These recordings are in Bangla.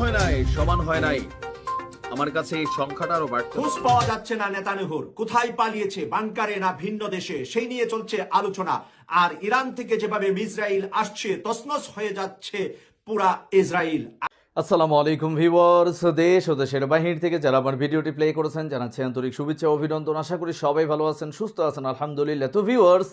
হয় নাই সমান হয় নাই। আমার কাছে এই সংখ্যাটা আরও বাড়তে খোঁজ পাওয়া যাচ্ছে না নেতানিহুর। কোথায় পালিয়েছে বাংকারে না ভিন্ন দেশে সেই নিয়ে চলছে আলোচনা। আর ইরান থেকে যেভাবে মিসরাইল আসছে তসনস হয়ে যাচ্ছে পুরা ইসরায়েল আসসালামু আলাইকুম ভিউয়ার্স দেশ ও দেশের বাহির থেকে যারা আমার ভিডিওটি প্লে করেছেন জানাচ্ছি আন্তরিক শুভেচ্ছা অভিনন্দন। আশা করি সবাই ভালো আছেন সুস্থ আছেন আলহামদুলিল্লাহ। তো ভিউয়ার্স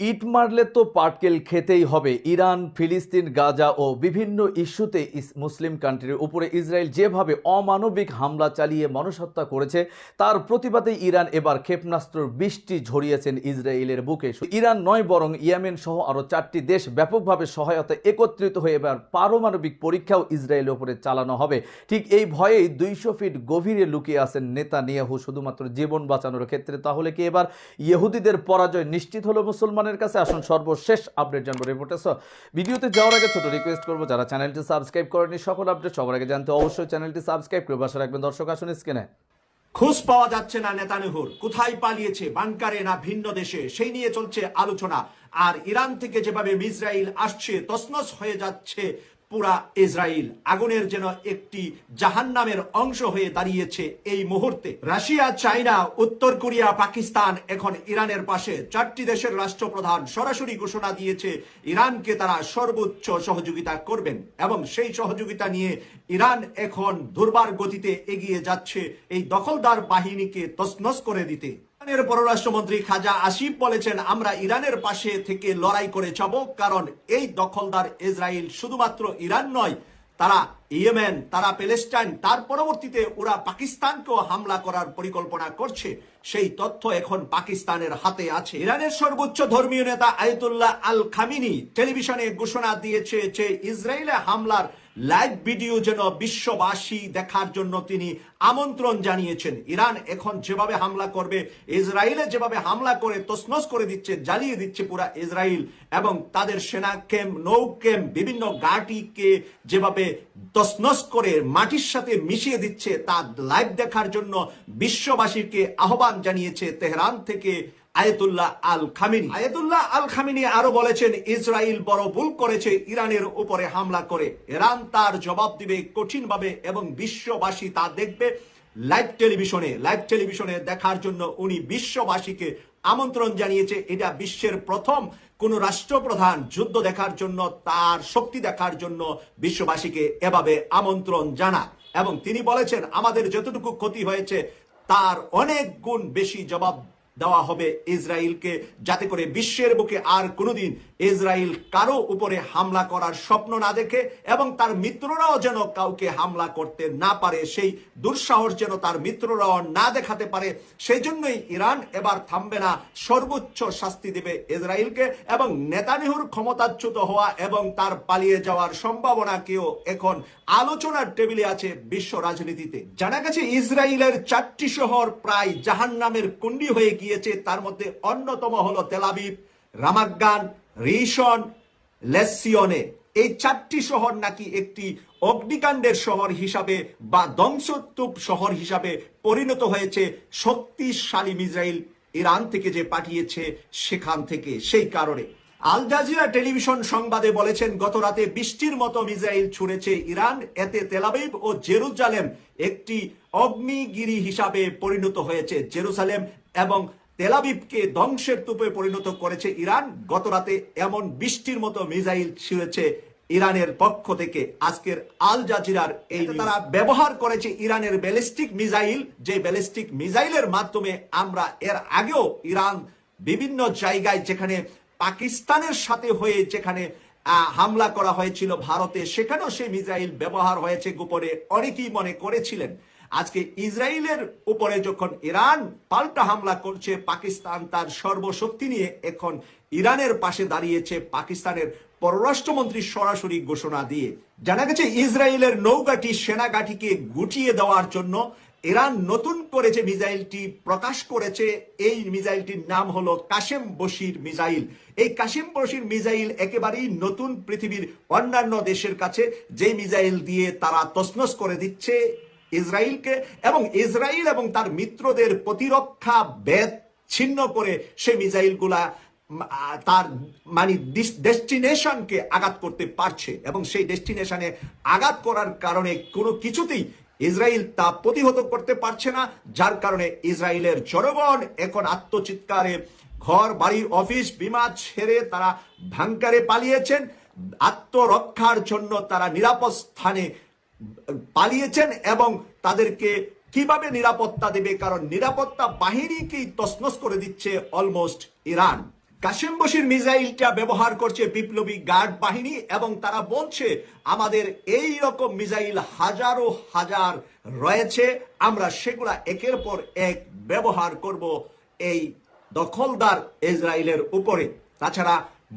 ইট মারলে তো পাটকেল খেতেই হবে। ইরান, ফিলিস্তিন, গাজা ও বিভিন্ন ইস্যুতে ইস- মুসলিম কান্ট্রির উপরে ইসরায়েল যেভাবে অমানবিক হামলা চালিয়ে মানুষহত্যা করেছে, তার প্রতিবাদে ইরান এবার ক্ষেপণাস্ত্র বৃষ্টি ঝরিয়েছেন ইসরায়েলের বুকে। ইরান নয়, বরং ইয়েমেন সহ আরও চারটি দেশ ব্যাপকভাবে সহায়তা একত্রিত হয়ে এবার পারমাণবিক পরীক্ষাও ইসরায়েলের উপরে চালানো হবে। ঠিক এই ভয়েই দুইশো ফিট গভীরে লুকিয়ে আছেন নেতা নিয়াহু শুধুমাত্র জীবন বাঁচানোর ক্ষেত্রে। তাহলে কি এবার ইহুদিদের পরাজয় নিশ্চিত হলো মুসলমানের কাছে আসুন সর্বশেষ আপডেট জানব রিপোর্টার ভিডিওতে যাওয়ার আগে ছোট রিকোয়েস্ট করব, যারা চ্যানেলটি সাবস্ক্রাইব করেনি সকল আপডেট সবার আগে জানতে অবশ্যই চ্যানেলটি সাবস্ক্রাইব করে বাসা রাখবেন। দর্শক, আসুন স্ক্রিনে খোঁজ পাওয়া যাচ্ছে না নেতানিহুর। কোথায় পালিয়েছে? বাংকারে না ভিন্ন দেশে? সেই নিয়ে চলছে আলোচনা। আর ইরান থেকে যেভাবে মিসরাইল আসছে তসনস হয়ে যাচ্ছে পুরা ইসরায়েল আগুনের যেন একটি জাহান্নামের অংশ হয়ে দাঁড়িয়েছে এই মুহূর্তে। রাশিয়া চায়না উত্তর কোরিয়া, পাকিস্তান, এখন ইরানের পাশে চারটি দেশের রাষ্ট্রপ্রধান সরাসরি ঘোষণা দিয়েছে, ইরানকে তারা সর্বোচ্চ সহযোগিতা করবেন এবং সেই সহযোগিতা নিয়ে ইরান এখন দুর্বার গতিতে এগিয়ে যাচ্ছে এই দখলদার বাহিনীকে তসনস করে দিতে। ইরানের পররাষ্ট্রমন্ত্রী খাজা আসিফ বলেছেন, আমরা ইরানের পাশে থেকে লড়াই করে যাব, কারণ এই দখলদার ইসরায়েল শুধুমাত্র ইরান নয়, তারা ইয়েমেন, তারা প্যালেস্টাইন, তার পরবর্তীতে ওরা পাকিস্তানকেও হামলা করার পরিকল্পনা করছে। সেই তথ্য এখন পাকিস্তানের হাতে আছে। ইরানের সর্বোচ্চ ধর্মীয় নেতা আয়তুল্লাহ আল খামিনি টেলিভিশনে ঘোষণা দিয়েছে যে ইসরায়েলে হামলার লাইভ ভিডিও যেন বিশ্ববাসী দেখার জন্য তিনি আমন্ত্রণ জানিয়েছেন। ইরান এখন যেভাবে হামলা করবে, ইসরায়েলে যেভাবে হামলা করে তসনস করে দিচ্ছে, জ্বালিয়ে দিচ্ছে পুরা ইসরায়েল এবং তাদের সেনা ক্যাম্প, নৌ ক্যাম্প, বিভিন্ন গাটিকে যেভাবে তসনস করে মাটির সাথে মিশিয়ে দিচ্ছে, তা লাইভ দেখার জন্য বিশ্ববাসীকে আহ্বান জানিয়েছে তেহরান থেকে Ayatollah Al Khamenei Ayatollah Al Khamenei আরও বলেছেন ইসরায়েল বড় ভুল করেছে, ইরানের উপরে হামলা করে। ইরান তার জবাব দিবে কঠিনভাবে এবং বিশ্ববাসী তা দেখবে লাইভ টেলিভিশনে। লাইভ টেলিভিশনে দেখার জন্য উনি বিশ্ববাসীকে আমন্ত্রণ জানিয়েছে। এটা বিশ্বের প্রথম কোন রাষ্ট্রপ্রধান যুদ্ধ দেখার জন্য, তার শক্তি দেখার জন্য বিশ্ববাসীকে এভাবে আমন্ত্রণ জানা। এবং তিনি বলেছেন, আমাদের যতটুকু ক্ষতি হয়েছে, তার অনেক গুণ বেশি জবাব দেওয়া হবে ইসরায়েলকে যাতে করে বিশ্বের বুকে আর কোনোদিন ইসরায়েল কারও উপরে হামলা করার স্বপ্ন না দেখে এবং তার মিত্ররাও যেন কাউকে হামলা করতে না পারে, সেই দুঃসাহস যেন তার মিত্ররাও না দেখাতে পারে সেই জন্যই ইরান এবার থামবে না। সর্বোচ্চ শাস্তি দেবে ইসরায়েলকে এবং নেতানিহুর ক্ষমতাচ্যুত হওয়া এবং তার পালিয়ে যাওয়ার সম্ভাবনাকেও এখন আলোচনার টেবিলে আছে বিশ্ব রাজনীতিতে। জানা গেছে ইসরায়েলের চারটি শহর প্রায় জাহান্নামের কুণ্ডি হয়ে গিয়েছে। তার মধ্যে অন্যতম হলো তেলাবিব রামাগান রিশন লেসিয়নে। এই চারটি শহর নাকি একটি অগ্নিকাণ্ডের শহর হিসাবে বা ধ্বংসস্তূপ শহর হিসাবে পরিণত হয়েছে। শক্তিশালী মিসাইল ইরান থেকে যে পাঠিয়েছে সেখান থেকে, সেই কারণে। আল জাজিরা টেলিভিশন সংবাদে বলেছেন, গত রাতে বৃষ্টির মতো মিসাইল ছুড়েছে ইরান। এতে তেলাবিব ও জেরুজালেম একটি অগ্নিগিরি হিসাবে পরিণত হয়েছে। জেরুজালেম এবং তেলাবিবকে ধ্বংসের তুপে পরিণত করেছে ইরান। গত রাতে এমন বৃষ্টির মতো মিসাইল ছুঁড়েছে ইরানের পক্ষ থেকে। আজকের আল জাজিরার এই তারা ব্যবহার করেছে ইরানের ব্যালিস্টিক মিসাইল। যে ব্যালিস্টিক মিসাইলের মাধ্যমে আমরা এর আগেও ইরান বিভিন্ন জায়গায় যেখানে পাকিস্তানের সাথে হয়ে যেখানে আহ, হামলা করা হয়েছিল ভারতে সেখানেও সেই মিসাইল ব্যবহার হয়েছে গোপনে। অনেকেই মনে করেছিলেন আজকে ইসরায়েলের উপরে যখন ইরান পাল্টা হামলা করছে, পাকিস্তান তার সর্বশক্তি নিয়ে এখন ইরানের পাশে দাঁড়িয়েছে, পাকিস্তানের পররাষ্ট্রমন্ত্রী সরাসরি ঘোষণা দিয়ে। জানা গেছে, ইসরায়েলের নৌঘাটি সেনাঘাটিকে গুটিয়ে দেওয়ার জন্য ইরান নতুন করে যে মিসাইলটি প্রকাশ করেছে, এই মিসাইলটির নাম হলো কাশেম বশির মিসাইল। এই কাশেম বশির মিসাইল একেবারেই নতুন পৃথিবীর অন্যান্য দেশের কাছে যে মিসাইল দিয়ে তারা তসনস করে দিচ্ছে ইসরায়েলকে এবং ইসরায়েল এবং তার মিত্রদের প্রতিরক্ষা বেদ ছিন্ন করে সেই মিসাইলগুলা তার মানে ডেস্টিনেশনকে আঘাত করতে পারছে এবং সেই ডেস্টিনেশনে আঘাত করার কারণে কোনো কিছুতেই ইসরায়েল তা প্রতিহত করতে পারছে না, যার কারণে ইসরায়েলের জনগণ এখন আত্মচিৎকারে ঘর, বাড়ি, অফিস বিমা ছেড়ে তারা ভাঙ্কারে পালিয়েছেন। আত্মরক্ষার জন্য তারা নিরাপদ স্থানে পালিয়েছেন এবং তাদেরকে কীভাবে নিরাপত্তা দেবে? কারণ নিরাপত্তা বাহিনীকেই তসনস করে দিচ্ছে অলমোস্ট ইরান। কাশিম বশির মিসাইলটা ব্যবহার করছে বিপ্লবী গার্ড বাহিনী এবং তারা বলছে, আমাদের এই রকম মিসাইল হাজারো হাজার রয়েছে, আমরা সেগুলা একের পর এক ব্যবহার করব এই দখলদার ইসরায়েলের উপরে। তাছাড়া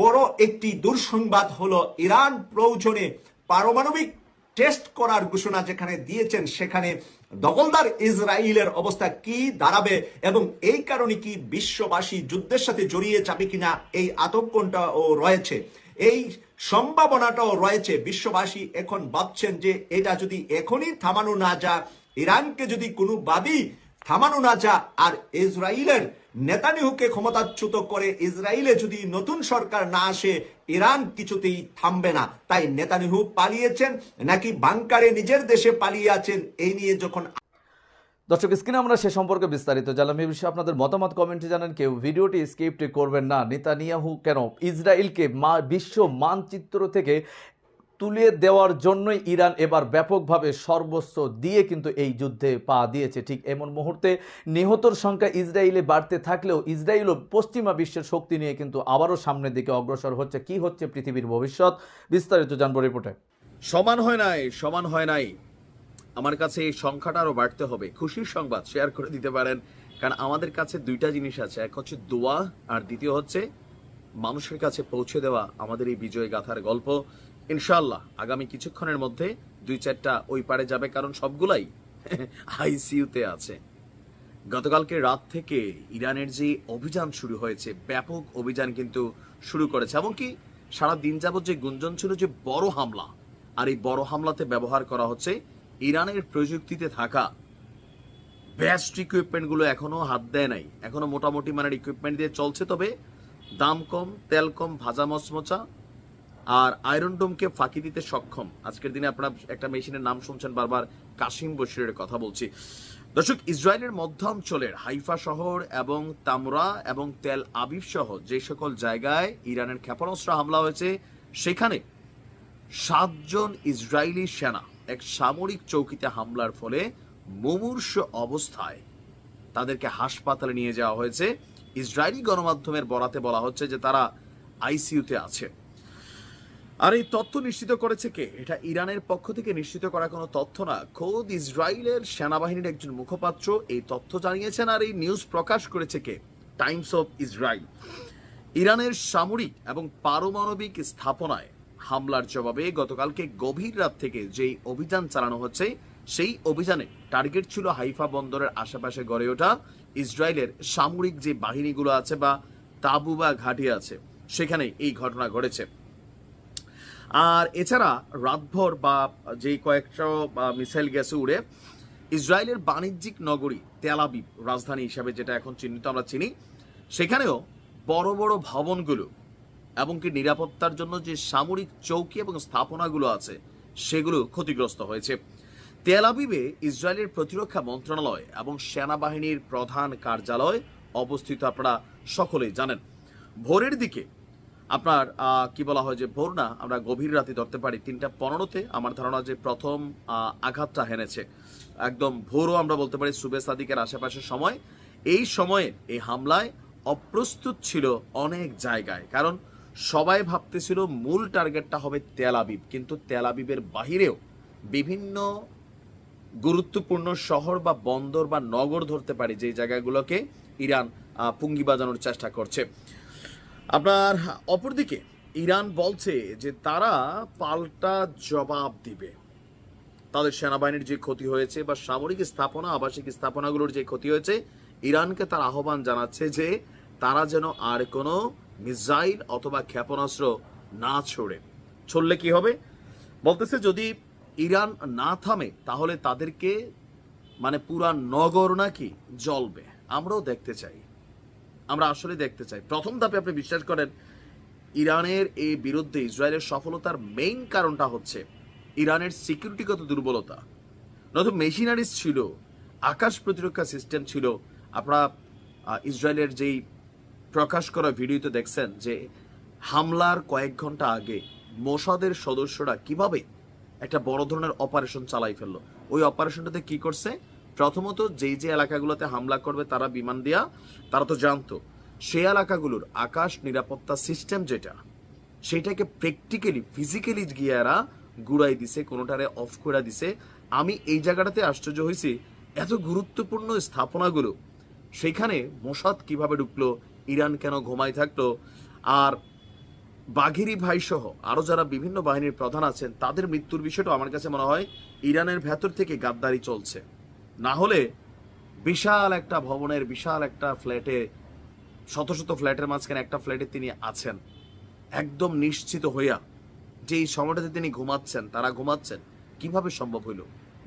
বড় একটি দুঃসংবাদ হলো, ইরান প্রয়োজনে পারমাণবিক টেস্ট করার ঘোষণা যেখানে দিয়েছেন, সেখানে দখলদার ইসরায়েলের অবস্থা কি দাঁড়াবে এবং এই কারণে কি বিশ্ববাসী যুদ্ধের সাথে জড়িয়ে যাবে কিনা এই আতঙ্কটাও রয়েছে। এই সম্ভাবনাটাও রয়েছে। বিশ্ববাসী এখন ভাবছেন যে এটা যদি এখনই থামানো না যা ইরানকে যদি কোনো কোনোভাবেই থামানো না যা আর ইসরায়েলের নেতানিহুকে ক্ষমতাচ্যুত করে ইসরায়েলে যদি নতুন সরকার না আসে, ইরান কিছুতেই থামবে না। তাই নেতানিহু পালিয়েছেন, নাকি বাংকারে নিজের দেশে পালিয়ে আছেন এই নিয়ে যখন দর্শক, স্ক্রিনে আমরা সে সম্পর্কে বিস্তারিত জানলাম। এই বিষয়ে আপনাদের মতামত কমেন্টে জানান কেউ। ভিডিওটি স্কিপ্ট করবেন না। নেতানিয়াহু কেন? ইসরায়েলকে মা বিশ্ব মানচিত্র থেকে তুলে দেওয়ার জন্যই ইরান এবার ব্যাপকভাবে সর্বস্ব দিয়ে কিন্তু এই যুদ্ধে পা দিয়েছে। ঠিক এমন মুহূর্তে নিহতর সংখ্যা ইসরায়েলে বাড়তে থাকলেও ইসরায়েলও পশ্চিমা বিশ্বের শক্তি নিয়ে কিন্তু আবারও সামনের দিকে অগ্রসর হচ্ছে। কি হচ্ছে পৃথিবীর ভবিষ্যৎ? বিস্তারিত জানব রিপোর্টে। সমান হয় নাই, সমান হয় নাই। আমার কাছে এই সংখ্যাটা আরও বাড়তে হবে। খুশির সংবাদ শেয়ার করে দিতে পারেন, কারণ আমাদের কাছে দুইটা জিনিস আছে। এক হচ্ছে দোয়া, আর দ্বিতীয় হচ্ছে মানুষের কাছে পৌঁছে দেওয়া। আমাদের এই বিজয় গাথার গল্প। ইনশাল্লাহ আগামী কিছুক্ষণের মধ্যে দুই চারটা ওই পারে যাবে, কারণ সবগুলাই আইসিইউতে আছে। গতকালকে রাত থেকে ইরানের যে অভিযান শুরু হয়েছে, ব্যাপক অভিযান কিন্তু শুরু করেছে এমনকি সারা দিন যাবত যে গুঞ্জন ছিল যে বড় হামলা, আর এই বড় হামলাতে ব্যবহার করা হচ্ছে ইরানের প্রযুক্তিতে থাকা। বেস্ট ইকুইপমেন্টগুলো এখনও হাত দেয় নাই, এখনও মোটামুটি মানের ইকুইপমেন্ট দিয়ে চলছে, তবে দাম কম, তেল কম, ভাজা মচমচা আর আয়রন ডোমকে ফাঁকি দিতে সক্ষম। আজকের দিনে আপনারা একটা মেশিনের নাম শুনছেন, বারবার কাশিম বশিরের কথা বলছি। দর্শক, ইসরায়েলের মধ্যাঞ্চলের হাইফা শহর এবং তামরা এবং তেল আবিব সহ যে সকল জায়গায় ইরানের ক্ষেপণাস্ত্র হামলা হয়েছে, সেখানে সাতজন ইসরায়েলি সেনা এক সামরিক চৌকিতে হামলার ফলে মুমূর্ষ অবস্থায় তাদেরকে হাসপাতালে নিয়ে যাওয়া হয়েছে। ইসরায়েলি গণমাধ্যমের বরাতে বলা হচ্ছে যে তারা আইসিইউতে আছে। আর এই তথ্য নিশ্চিত করেছে কে? এটা ইরানের পক্ষ থেকে নিশ্চিত করা কোনো তথ্য না। খোদ ইসরায়েলের সেনাবাহিনীর একজন মুখপাত্র এই তথ্য জানিয়েছেন আর এই নিউজ প্রকাশ করেছে কে? Times of Israel. ইরানের সামরিক এবং পারমাণবিক স্থাপনায় হামলার জবাবে গতকালকে গভীর রাত থেকে যেই অভিযান চালানো হচ্ছে, সেই অভিযানে টার্গেট ছিল হাইফা বন্দরের আশেপাশে গড়ে ওঠা ইসরায়েলের সামরিক যে বাহিনীগুলো আছে বা তাবু বা ঘাঁটি আছে সেখানে এই ঘটনা ঘটেছে। আর এছাড়া রাতভর বা যে কয়েকটা মিসাইল গেছে উড়ে ইসরায়েলের বাণিজ্যিক নগরী তেলাবিব রাজধানী হিসাবে যেটা এখন চিহ্নিত আমরা চিনি, সেখানেও বড় বড় ভবনগুলো এমনকি নিরাপত্তার জন্য যে সামরিক চৌকি এবং স্থাপনাগুলো আছে, সেগুলো ক্ষতিগ্রস্ত হয়েছে। তেল আবিবে ইসরায়েলের প্রতিরক্ষা মন্ত্রণালয় এবং সেনাবাহিনীর প্রধান কার্যালয় অবস্থিত আপনারা সকলেই জানেন। ভোরের দিকে আপনার কি বলা হয় যে ভোর না, আমরা গভীর রাতে ধরতে পারি। তিনটা পনেরোতে আমার ধারণা যে প্রথম আঘাতটা হেনেছে। একদম ভোরও আমরা বলতে পারি সুবে সাদিকের আশেপাশের সময়। এই সময়ে এই হামলায় অপ্রস্তুত ছিল অনেক জায়গায়। কারণ সবাই ভাবতেছিল মূল টার্গেটটা হবে তেল আবিব। কিন্তু তেল আবিবের বাহিরেও বিভিন্ন গুরুত্বপূর্ণ শহর বা বন্দর বা নগর ধরতে পারি যে জায়গাগুলোকে ইরান পুঙ্গি বাজানোর চেষ্টা করছে। আপনার অপরদিকে ইরান বলছে যে তারা পাল্টা জবাব দিবে। তাদের সেনাবাহিনীর যে ক্ষতি হয়েছে বা সামরিক স্থাপনা, আবাসিক স্থাপনাগুলোর যে ক্ষতি হয়েছে, ইরানকে তার আহ্বান জানাচ্ছে যে তারা যেন আর কোনো মিসাইল অথবা ক্ষেপণাস্ত্র না ছড়ে। ছড়লে কি হবে? বলতেছে যদি ইরান না থামে, তাহলে তাদেরকে মানে পুরা নগর নাকি জ্বলবে। আমরাও দেখতে চাই। আমরা আসলে দেখতে চাই। প্রথম ধাপে আপনি বিশ্বাস করেন, ইরানের এই বিরুদ্ধে ইসরায়েলের সফলতার মেইন কারণটা হচ্ছে ইরানের সিকিউরিটিগত দুর্বলতা। নতুন মেশিনারিজ ছিল, আকাশ প্রতিরক্ষা সিস্টেম ছিল। আপনারা ইসরায়েলের যেই প্রকাশ করা ভিডিওতে দেখছেন যে হামলার কয়েক ঘণ্টা আগে মোসাদের সদস্যরা কীভাবে একটা বড় ধরনের অপারেশন চালাই ফেলল। ওই অপারেশনটাতে কি করছে? প্রথমত যেই যে এলাকাগুলোতে হামলা করবে তারা বিমান দিয়া, তারা তো জানতো, সেই এলাকাগুলোর আকাশ নিরাপত্তা সিস্টেম যেটা, সেটাকে প্র্যাকটিক্যালি ফিজিক্যালি গিয়ে এরা গুড়াই দিছে, কোনোটারে অফ করে দিছে। আমি এই জায়গাটাতে আশ্চর্য হয়েছি, এত গুরুত্বপূর্ণ স্থাপনাগুলো, সেখানে মোসাদ কীভাবে ঢুকলো, ইরান কেন ঘুমাই থাকল, আর বাঘিরি ভাই সহ আরও যারা বিভিন্ন বাহিনীর প্রধান আছেন, তাদের মৃত্যুর বিষয়টা আমার কাছে মনে হয় ইরানের ভেতর থেকে গাদ্দারি চলছে। না হলে বিশাল একটা ভবনের, বিশাল একটা ফ্ল্যাটে, শত শত ফ্ল্যাটের মাঝখানে একটা ফ্ল্যাটে তিনি আছেন। একদম নিশ্চিত হইয়া যে এই সময়টাতে তিনি ঘুমাচ্ছেন, তারা ঘুমাচ্ছেন, কীভাবে সম্ভব হইল?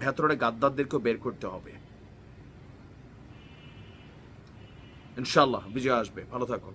ভেতরে গাদ্দারদেরকেও বের করতে হবে। ইনশাল্লাহ বিজয় আসবে। ভালো থাকুন।